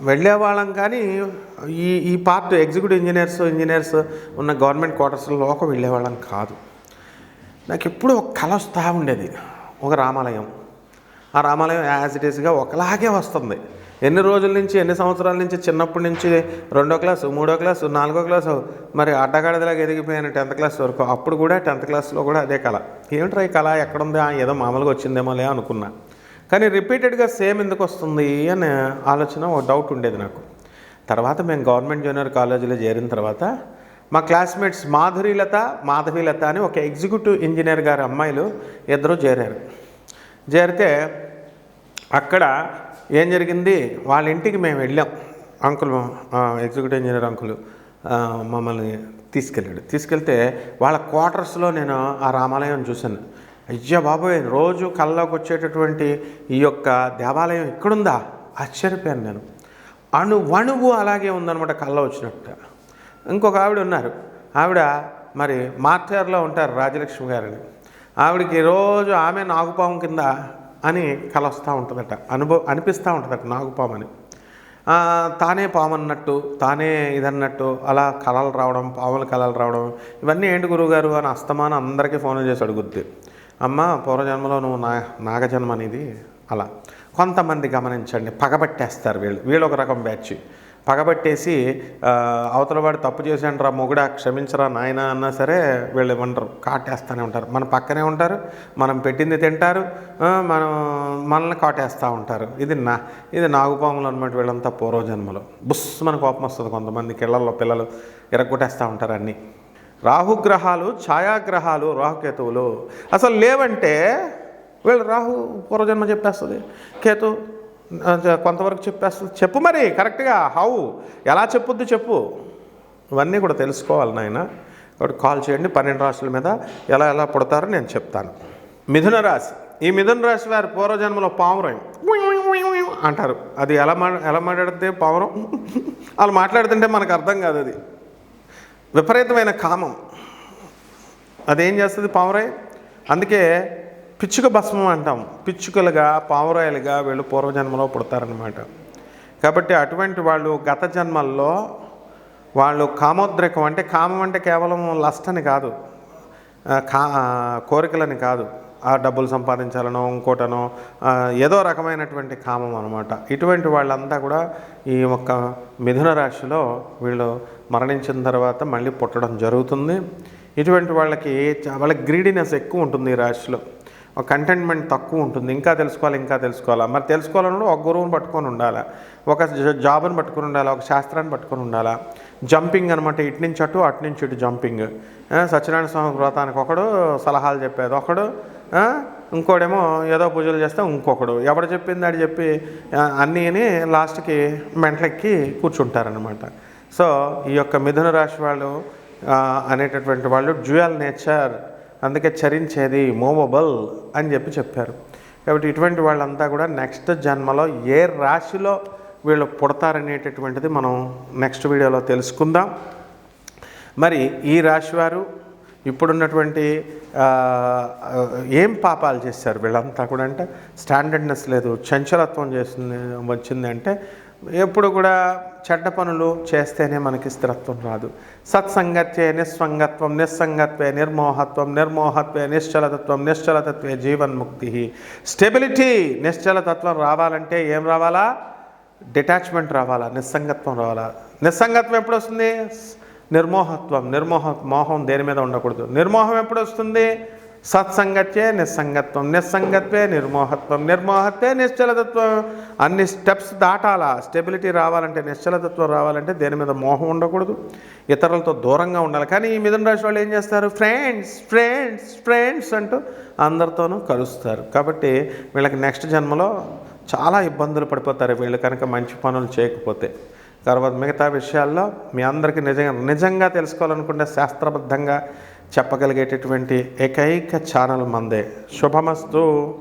వెళ్ళేవాళ్ళం కానీ ఈ ఈ పార్ట్ ఎగ్జిక్యూటివ్ ఇంజనీర్స్ ఇంజనీర్స్ ఉన్న గవర్నమెంట్ క్వార్టర్స్లోకి వెళ్ళేవాళ్ళం కాదు. నాకు ఎప్పుడూ ఒక కళ వస్తూ ఉండేది ఒక రామాలయం. ఆ రామాలయం యాజ్ ఇట్ ఈస్గా ఒకలాగే వస్తుంది. ఎన్ని రోజుల నుంచి ఎన్ని సంవత్సరాల నుంచి చిన్నప్పటి నుంచి రెండో క్లాసు మూడో క్లాసు నాలుగో క్లాసు మరి అడ్డగాడిదలాగా ఎదిగిపోయాను టెన్త్ క్లాస్ వరకు అప్పుడు కూడా టెన్త్ క్లాస్లో కూడా అదే కళ. ఏమిట్రా ఈ కళ? ఎక్కడుంది? ఏదో మామూలుగా వచ్చిందేమోలే అనుకున్నా. కానీ రిపీటెడ్గా సేమ్ ఎందుకు వస్తుంది అనే ఆలోచన ఒక డౌట్ ఉండేది నాకు. తర్వాత మేము గవర్నమెంట్ జూనియర్ కాలేజీలో చేరిన తర్వాత మా క్లాస్మేట్స్ మాధురీలత మాధవీలత అని ఒక ఎగ్జిక్యూటివ్ ఇంజనీర్ గారి అమ్మాయిలు ఇద్దరు చేరారు. చేరితే అక్కడ ఏం జరిగింది? వాళ్ళ ఇంటికి మేము వెళ్ళాం. అంకుల్ ఎగ్జిక్యూటివ్ ఇంజనీర్ అంకుల్ మమ్మల్ని తీసుకెళ్ళాడు. తీసుకెళ్తే వాళ్ళ క్వార్టర్స్లో నేను ఆ రామాలయం చూశాను. అయ్యా బాబోయ్ రోజు కళ్ళకు వచ్చేటటువంటి ఈ యొక్క దేవాలయం ఇక్కడుందా? ఆశ్చర్యపోయాను నేను. అణు వణువు అలాగే ఉందన్నమాట కళ్ళ వచ్చినట్టు. ఇంకొక ఆవిడ ఉన్నారు. ఆవిడ మరి మార్చార్లో ఉంటారు రాజలక్ష్మి గారిని. ఆవిడకి రోజు ఆమె నాగుపాము కింద అని కల వస్తూ ఉంటుందట. అనుభవం అనిపిస్తూ ఉంటుందట నాగుపాము అని. తానే పాము అన్నట్టు తానే ఇదన్నట్టు అలా కళలు రావడం పాముల కళలు రావడం ఇవన్నీ ఏంటి గురువుగారు అని అస్తమానం అందరికీ ఫోన్ చేసి అడుగుద్ది. అమ్మ పూర్వజన్మలో నువ్వు నా నాగజన్మ అనేది అలా. కొంతమంది గమనించండి పగబట్టేస్తారు వీళ్ళు. వీళ్ళు ఒక రకం బ్యాచ్. పగబట్టేసి అవతల వాడు తప్పు చేశాడు రా మొగుడా క్షమించరా నాయన అన్నా సరే వీళ్ళు ఏమంటారు కాటేస్తూనే ఉంటారు. మన పక్కనే ఉంటారు మనం పెట్టింది తింటారు మనం మనల్ని కాటేస్తూ ఉంటారు. ఇది నా ఇది నాగుపాములు అనమాట వీళ్ళంతా పూర్వజన్మలో. బుస్ మన కోపం వస్తుంది కొంతమంది కిళ్ళల్లో పిల్లలు ఇరగొట్టేస్తూ ఉంటారు అన్నీ. రాహుగ్రహాలు ఛాయాగ్రహాలు రాహుకేతువులు. అసలు లేవంటే వీళ్ళు రాహు పూర్వజన్మ చెప్పేస్తుంది. కేతు కొంతవరకు చెప్పేస్తుంది. చెప్పు మరి కరెక్ట్గా. హౌ? ఎలా చెప్పుద్ది చెప్పు. ఇవన్నీ కూడా తెలుసుకోవాలి నాయన. కాబట్టి కాల్ చేయండి పన్నెండు రాశుల మీద ఎలా ఎలా పుడతారో నేను చెప్తాను. మిథున రాశి. ఈ మిథున రాశి వారి పూర్వజన్మలో పావురం. అంటారు. అది ఎలా మా ఎలా మాట్లాడితే పావురం? వాళ్ళు మాట్లాడుతుంటే మనకు అర్థం కాదు అది. విపరీతమైన కామం. అదేం చేస్తుంది పావురాయి? అందుకే పిచ్చుక భస్మం అంటాం. పిచ్చుకలుగా పావురాయలుగా వీళ్ళు పూర్వజన్మలో పుడతారనమాట కాబట్టి అటువంటి వాళ్ళు గత జన్మల్లో వాళ్ళు కామోద్రేకం అంటే కామం అంటే కేవలం లస్ట్ అని కాదు కా కోరికలని కాదు. డబ్బులు సంపాదించాలనో ఇంకోటనో ఏదో రకమైనటువంటి కామం అనమాట ఇటువంటి వాళ్ళంతా కూడా ఈ ఒక్క మిథున రాశిలో వీళ్ళు మరణించిన తర్వాత మళ్ళీ పుట్టడం జరుగుతుంది. ఇటువంటి వాళ్ళకి చాలా వాళ్ళకి ఎక్కువ ఉంటుంది ఈ రాశిలో. కంటెంట్మెంట్ తక్కువ ఉంటుంది. ఇంకా తెలుసుకోవాలి ఇంకా తెలుసుకోవాలా? మరి తెలుసుకోవాలన్నప్పుడు ఒక గురువుని పట్టుకొని ఉండాలా? ఒక జాబ్ని పట్టుకొని ఉండాలా? ఒక శాస్త్రాన్ని పట్టుకొని ఉండాలా? జంపింగ్ అనమాట ఇటు నుంచి అటు అటు నుంచి ఇటు జంపింగ్ సత్యనారాయణ స్వామి వ్రతానికి ఒకడు సలహాలు చెప్పేది. ఒకడు ఇంకోడేమో ఏదో పూజలు చేస్తే ఇంకొకడు. ఎవడు చెప్పింది అని చెప్పి అన్నీ అన్నీని లాస్ట్కి మెంటలెక్కి కూర్చుంటారనమాట సో ఈ యొక్క మిథున రాశి వాళ్ళు అనేటటువంటి వాళ్ళు డ్యూయల్ నేచర్ అందుకే చరించేది మూవబుల్ అని చెప్పి చెప్పారు. కాబట్టి ఇటువంటి వాళ్ళంతా కూడా నెక్స్ట్ జన్మలో ఏ రాశిలో వీళ్ళు పుడతారనేటటువంటిది మనం నెక్స్ట్ వీడియోలో తెలుసుకుందాం. మరి ఈ రాశి వారు ఇప్పుడున్నటువంటి ఏం పాపాలు చేశారు వీళ్ళంతా కూడా అంటే స్టాండర్డ్నెస్ లేదు చంచలత్వం చేసింది వచ్చింది అంటే ఎప్పుడు కూడా చెడ్డ పనులు చేస్తేనే మనకి స్థిరత్వం రాదు. సత్సంగత్వే నిస్సంగత్వం నిస్సంగత్వే నిర్మోహత్వం నిర్మోహత్వే నిశ్చలతత్వం నిశ్చలతత్వే జీవన్ముక్తి. స్టెబిలిటీ నిశ్చలతత్వం రావాలంటే ఏం రావాలా? డిటాచ్మెంట్ రావాలా నిస్సంగత్వం రావాలా. నిస్సంగత్వం ఎప్పుడు వస్తుంది? నిర్మోహత్వం నిర్మోహ మోహం దేని మీద ఉండకూడదు. నిర్మోహం ఎప్పుడు వస్తుంది? సత్సంగత్యే నిస్సంగత్వం నిస్సంగత్వే నిర్మోహత్వం నిర్మోహత్వే నిశ్చలతత్వం. అన్ని స్టెప్స్ దాటాలా? స్టెబిలిటీ రావాలంటే నిశ్చలతత్వం రావాలంటే దేని మీద మోహం ఉండకూడదు. ఇతరులతో దూరంగా ఉండాలి. కానీ ఈ మిథున రాశి వాళ్ళు ఏం చేస్తారు? ఫ్రెండ్స్ ఫ్రెండ్స్ ఫ్రెండ్స్ అంటూ అందరితోనూ కలుస్తారు. కాబట్టి వీళ్ళకి నెక్స్ట్ జన్మలో చాలా ఇబ్బందులు పడిపోతారు. వీళ్ళు కనుక మంచి పనులు చేయకపోతే. తర్వాత మిగతా విషయాల్లో మీ అందరికీ నిజంగా నిజంగా తెలుసుకోవాలనుకుంటే శాస్త్రబద్ధంగా చెప్పగలిగేటటువంటి ఏకైక ఛానల్ మందే. శుభమస్తు.